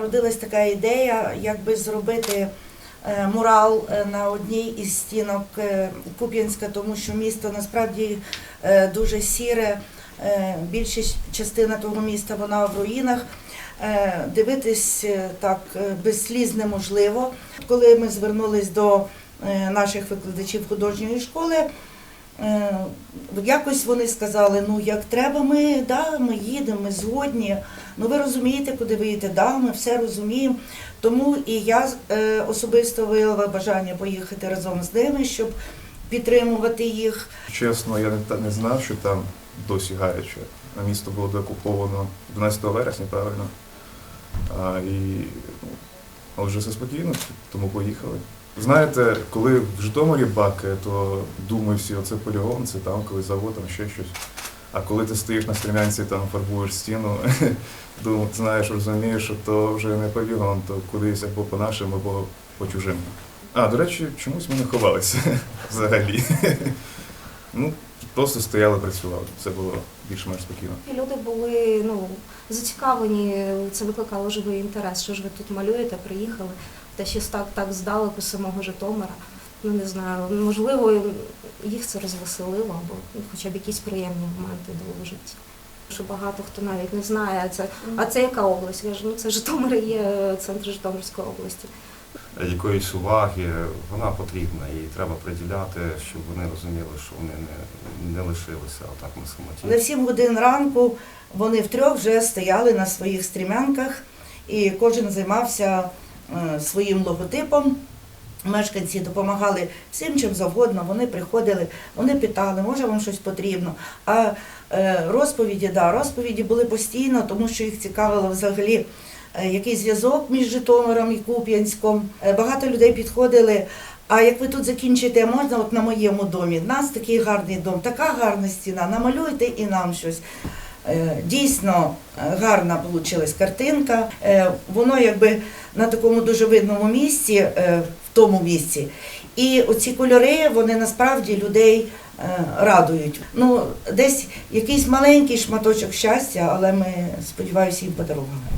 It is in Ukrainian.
Родилась така ідея, як би зробити е, мурал е, на одній із стінок е, Куп'янська, тому що місто насправді дуже сіре. Більша частина того міста вона в руїнах. Дивитись так без сліз неможливо. Коли ми звернулись до наших викладачів художньої школи, якось вони сказали: ну як треба, ми, да, ми їдемо, ми згодні. Ну ви розумієте, куди ви їдете, да, ми все розуміємо. Тому і я е, особисто виявила бажання поїхати разом з ними, щоб підтримувати їх. Чесно, я не, не знав, що там досі гаряче. Місто було деокуповано 12 вересня, правильно. А, і ну, але вже все спокійно, тому поїхали. Знаєте, коли в Житомирі бакає, то думаю всі, оце полігон, це там, коли завод, там ще щось. А коли ти стоїш на стрімянці, там фарбуєш стіну, дум- знаєш, розумієш, що то вже не полігон, то кудись або по нашим, або по чужим. А, до речі, чомусь ми не ховалися взагалі. Ну, просто стояли, працювали. Це було більш-менш спокійно. І люди були ну, зацікавлені, це викликало живий інтерес, що ж ви тут малюєте, приїхали, та ще так, так здалеку самого Житомира. Ну не знаю, можливо, їх це розвеселило, або хоча б якісь приємні моменти дало в житті. Що багато хто навіть не знає, а це, а це яка область? Я кажу, ну це Житомир є центр Житомирської області. якоїсь уваги, вона потрібна і треба приділяти, щоб вони розуміли, що вони не, не лишилися отак на самоті. На 7 годин ранку вони втрьох вже стояли на своїх стрімянках, і кожен займався своїм логотипом. Мешканці допомагали всім чим завгодно. Вони приходили, вони питали, може вам щось потрібно. А е, розповіді, да, розповіді були постійно, тому що їх цікавило взагалі. е, Який зв'язок між Житомиром і Куп'янськом. Е, Багато людей підходили. А як ви тут закінчите, можна от на моєму домі? У нас такий гарний дом, така гарна стіна, намалюйте і нам щось. Е, Дійсно е, гарна вийшла картинка. Е, Воно якби на такому дуже видному місці, в тому місці. І оці кольори вони насправді людей радують. Ну, десь якийсь маленький шматочок щастя, але ми сподіваюся, їм подаруємо.